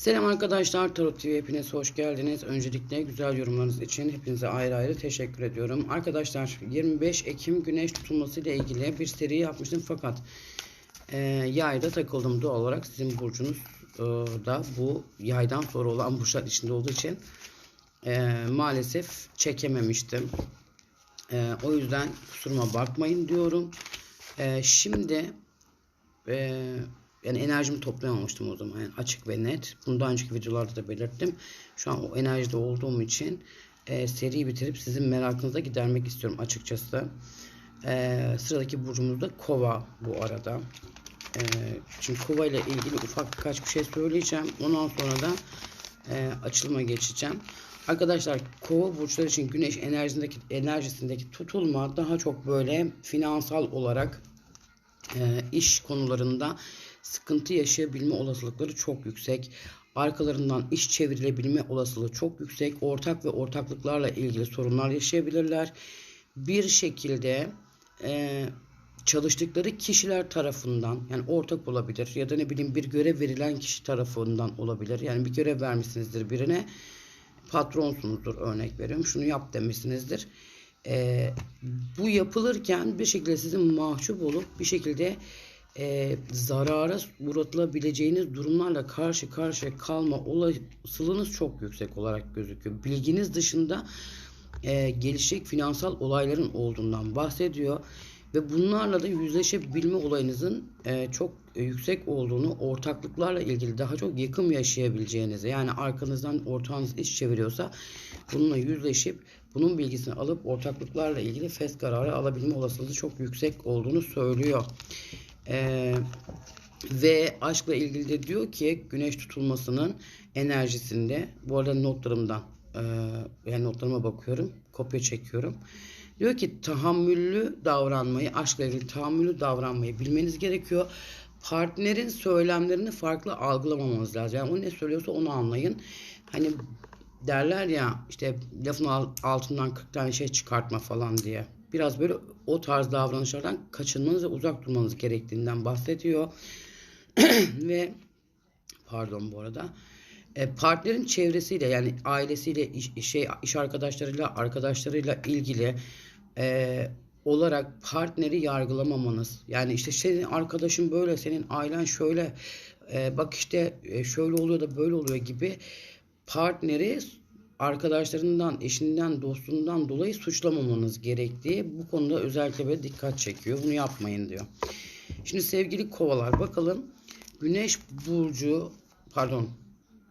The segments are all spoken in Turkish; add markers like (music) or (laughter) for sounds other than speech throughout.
Selam arkadaşlar Tarot TV hepiniz hoş geldiniz. Öncelikle güzel yorumlarınız için hepinize ayrı ayrı teşekkür ediyorum. Arkadaşlar 25 Ekim güneş tutulması ile ilgili bir seri yapmıştım fakat e, yayda takıldım doğal olarak sizin burcunuz e, da bu yaydan sonra olan burçlar içinde olduğu için e, maalesef çekememiştim. E, o yüzden kusuruma bakmayın diyorum. E, şimdi e, yani enerjimi toplayamamıştım o zaman. Yani açık ve net. Bunu daha önceki videolarda da belirttim. Şu an o enerjide olduğum için e, seriyi bitirip sizin merakınıza gidermek istiyorum açıkçası. E, sıradaki burcumuz da kova bu arada. E, şimdi kova ile ilgili ufak birkaç bir şey söyleyeceğim. Ondan sonra da e, açılıma geçeceğim. Arkadaşlar kova burçları için güneş enerjisindeki enerjisindeki tutulma daha çok böyle finansal olarak e, iş konularında sıkıntı yaşayabilme olasılıkları çok yüksek. Arkalarından iş çevrilebilme olasılığı çok yüksek. Ortak ve ortaklıklarla ilgili sorunlar yaşayabilirler. Bir şekilde e, çalıştıkları kişiler tarafından yani ortak olabilir ya da ne bileyim bir görev verilen kişi tarafından olabilir. Yani bir görev vermişsinizdir birine patronsunuzdur örnek veriyorum. Şunu yap demişsinizdir. E, bu yapılırken bir şekilde sizin mahcup olup bir şekilde e, zarara uğratılabileceğiniz durumlarla karşı karşıya kalma olasılığınız çok yüksek olarak gözüküyor. Bilginiz dışında e, gelişecek finansal olayların olduğundan bahsediyor. Ve bunlarla da yüzleşebilme olayınızın e, çok yüksek olduğunu, ortaklıklarla ilgili daha çok yakın yaşayabileceğinizi, yani arkanızdan ortağınız iş çeviriyorsa bununla yüzleşip bunun bilgisini alıp ortaklıklarla ilgili fes kararı alabilme olasılığı çok yüksek olduğunu söylüyor. Ee, ve aşkla ilgili de diyor ki güneş tutulmasının enerjisinde bu arada notlarımdan e, yani notlarıma bakıyorum kopya çekiyorum. Diyor ki tahammüllü davranmayı aşkla ilgili tahammüllü davranmayı bilmeniz gerekiyor. Partnerin söylemlerini farklı algılamamanız lazım. Yani o ne söylüyorsa onu anlayın. Hani derler ya işte lafın altından 40 tane şey çıkartma falan diye biraz böyle o tarz davranışlardan kaçınmanız ve uzak durmanız gerektiğinden bahsediyor. (clears throat) ve pardon bu arada e, partnerin çevresiyle yani ailesiyle iş, şey iş arkadaşlarıyla arkadaşlarıyla ilgili e, olarak partneri yargılamamanız yani işte senin arkadaşın böyle senin ailen şöyle e, bak işte e, şöyle oluyor da böyle oluyor gibi partneri arkadaşlarından, eşinden, dostundan dolayı suçlamamanız gerektiği bu konuda özellikle böyle dikkat çekiyor. Bunu yapmayın diyor. Şimdi sevgili kovalar bakalım güneş burcu pardon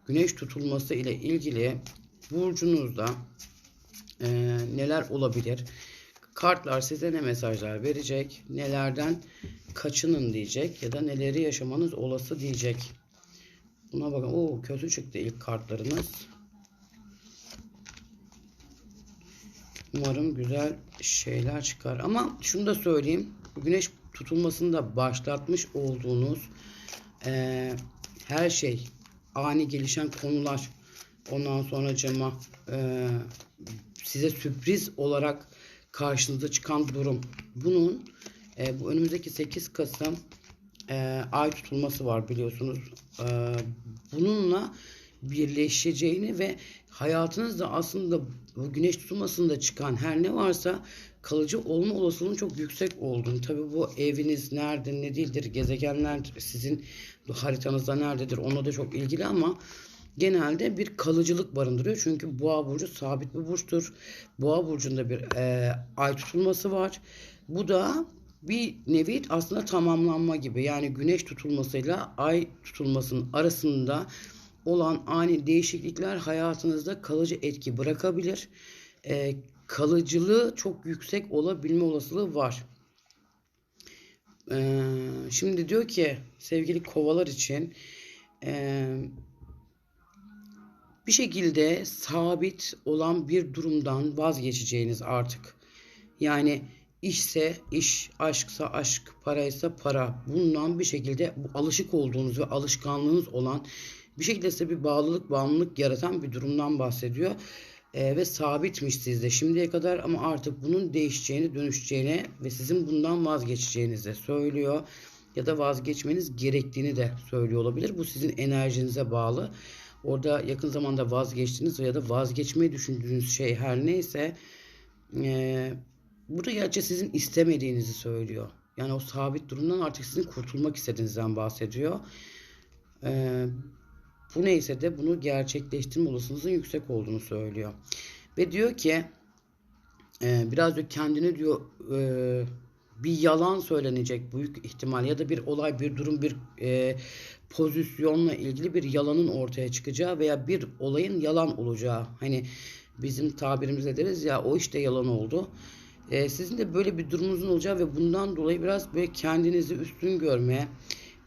güneş tutulması ile ilgili burcunuzda e, neler olabilir? Kartlar size ne mesajlar verecek? Nelerden kaçının diyecek ya da neleri yaşamanız olası diyecek. Buna bakın. Oo kötü çıktı ilk kartlarınız. Umarım güzel şeyler çıkar. Ama şunu da söyleyeyim. Güneş tutulmasını da başlatmış olduğunuz e, her şey ani gelişen konular ondan sonra cama e, size sürpriz olarak karşınıza çıkan durum. Bunun e, bu önümüzdeki 8 Kasım e, ay tutulması var biliyorsunuz. E, bununla birleşeceğini ve hayatınızda aslında bu güneş tutulmasında çıkan her ne varsa kalıcı olma olasılığının çok yüksek olduğunu. Tabi bu eviniz nerede ne değildir, gezegenler sizin haritanızda nerededir ona da çok ilgili ama genelde bir kalıcılık barındırıyor. Çünkü boğa burcu sabit bir burçtur. Boğa burcunda bir e, ay tutulması var. Bu da bir nevi aslında tamamlanma gibi. Yani güneş tutulmasıyla ay tutulmasının arasında olan ani değişiklikler hayatınızda kalıcı etki bırakabilir. E, kalıcılığı çok yüksek olabilme olasılığı var. E, şimdi diyor ki sevgili kovalar için e, bir şekilde sabit olan bir durumdan vazgeçeceğiniz artık. Yani işse iş, aşksa aşk, paraysa para. Bundan bir şekilde alışık olduğunuz ve alışkanlığınız olan bir şekilde size bir bağlılık, bağımlılık yaratan bir durumdan bahsediyor. E, ve sabitmiş sizde şimdiye kadar ama artık bunun değişeceğini, dönüşeceğini ve sizin bundan vazgeçeceğinizi söylüyor. ya da vazgeçmeniz gerektiğini de söylüyor olabilir. Bu sizin enerjinize bağlı. Orada yakın zamanda vazgeçtiğiniz ya da vazgeçmeyi düşündüğünüz şey her neyse e, burada gerçi sizin istemediğinizi söylüyor. Yani o sabit durumdan artık sizin kurtulmak istediğinizden bahsediyor. E, bu neyse de bunu gerçekleştirme olasılığınızın yüksek olduğunu söylüyor. Ve diyor ki e, biraz diyor kendine diyor e, bir yalan söylenecek büyük ihtimal ya da bir olay, bir durum, bir e, pozisyonla ilgili bir yalanın ortaya çıkacağı veya bir olayın yalan olacağı. Hani bizim tabirimizle deriz ya o işte yalan oldu. E, sizin de böyle bir durumunuzun olacağı ve bundan dolayı biraz böyle kendinizi üstün görmeye,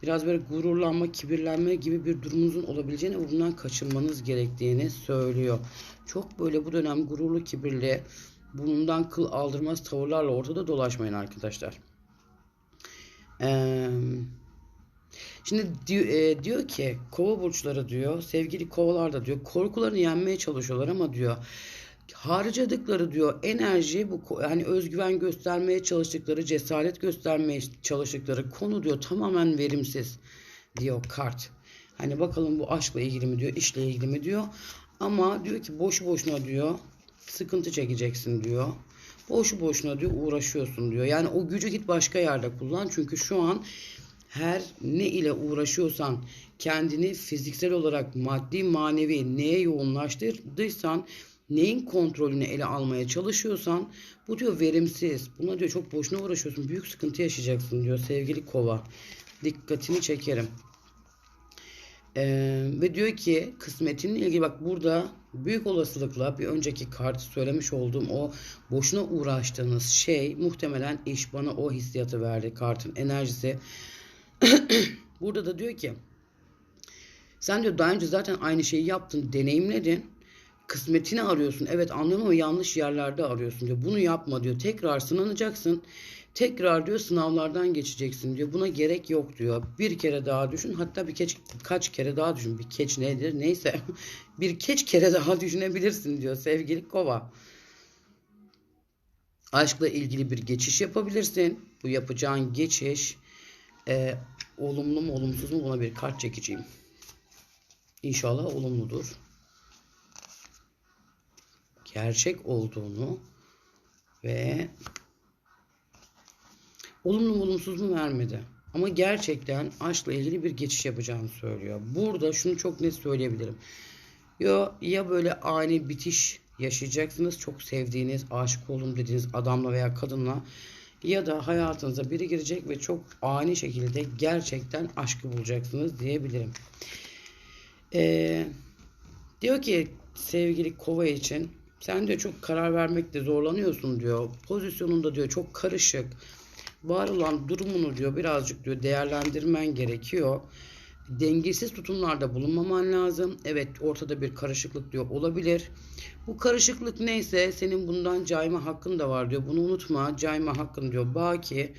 biraz böyle gururlanma, kibirlenme gibi bir durumunuzun olabileceğini ve bundan kaçınmanız gerektiğini söylüyor. Çok böyle bu dönem gururlu, kibirli, bundan kıl aldırmaz tavırlarla ortada dolaşmayın arkadaşlar. Ee, şimdi diyor, e, diyor ki kova burçları diyor sevgili kovalar da diyor korkularını yenmeye çalışıyorlar ama diyor harcadıkları diyor enerji bu yani özgüven göstermeye çalıştıkları cesaret göstermeye çalıştıkları konu diyor tamamen verimsiz diyor kart. Hani bakalım bu aşkla ilgili mi diyor işle ilgili mi diyor ama diyor ki boşu boşuna diyor sıkıntı çekeceksin diyor. Boşu boşuna diyor uğraşıyorsun diyor. Yani o gücü git başka yerde kullan. Çünkü şu an her ne ile uğraşıyorsan kendini fiziksel olarak maddi manevi neye yoğunlaştırdıysan neyin kontrolünü ele almaya çalışıyorsan bu diyor verimsiz. Buna diyor çok boşuna uğraşıyorsun. Büyük sıkıntı yaşayacaksın diyor sevgili kova. Dikkatini çekerim. Ee, ve diyor ki kısmetinle ilgili bak burada büyük olasılıkla bir önceki kart söylemiş olduğum o boşuna uğraştığınız şey muhtemelen iş bana o hissiyatı verdi kartın enerjisi. (clears throat) burada da diyor ki sen diyor daha önce zaten aynı şeyi yaptın deneyimledin kısmetini arıyorsun. Evet anlıyorum ama yanlış yerlerde arıyorsun diyor. Bunu yapma diyor. Tekrar sınanacaksın. Tekrar diyor sınavlardan geçeceksin diyor. Buna gerek yok diyor. Bir kere daha düşün. Hatta bir keç, kaç kere daha düşün. Bir keç nedir? Neyse. (laughs) bir keç kere daha düşünebilirsin diyor sevgili kova. Aşkla ilgili bir geçiş yapabilirsin. Bu yapacağın geçiş e, olumlu mu olumsuz mu buna bir kart çekeceğim. İnşallah olumludur gerçek olduğunu ve olumlu mu olumsuz mu vermedi. Ama gerçekten aşkla ilgili bir geçiş yapacağını söylüyor. Burada şunu çok net söyleyebilirim. Ya, ya böyle ani bitiş yaşayacaksınız. Çok sevdiğiniz, aşık oldum dediğiniz adamla veya kadınla ya da hayatınıza biri girecek ve çok ani şekilde gerçekten aşkı bulacaksınız diyebilirim. Ee, diyor ki sevgili kova için sen de çok karar vermekte zorlanıyorsun diyor. Pozisyonunda diyor çok karışık. Var olan durumunu diyor birazcık diyor değerlendirmen gerekiyor. Dengesiz tutumlarda bulunmaman lazım. Evet ortada bir karışıklık diyor olabilir. Bu karışıklık neyse senin bundan cayma hakkın da var diyor. Bunu unutma cayma hakkın diyor baki.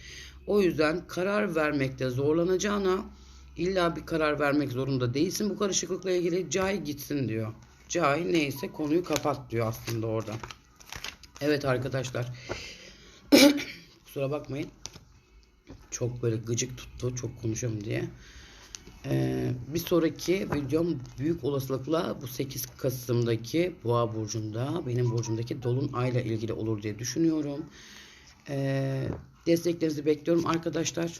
O yüzden karar vermekte zorlanacağına illa bir karar vermek zorunda değilsin bu karışıklıkla ilgili cay gitsin diyor. Cahil neyse konuyu kapat diyor aslında orada. Evet arkadaşlar. (clears throat) Kusura bakmayın. Çok böyle gıcık tuttu. Çok konuşuyorum diye. Ee, bir sonraki videom büyük olasılıkla bu 8 Kasım'daki Boğa burcunda benim burcumdaki dolunayla ilgili olur diye düşünüyorum. Ee, desteklerinizi bekliyorum arkadaşlar.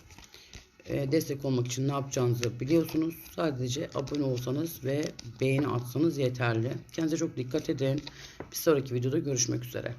E, destek olmak için ne yapacağınızı biliyorsunuz. Sadece abone olsanız ve beğeni atsanız yeterli. Kendinize çok dikkat edin. Bir sonraki videoda görüşmek üzere.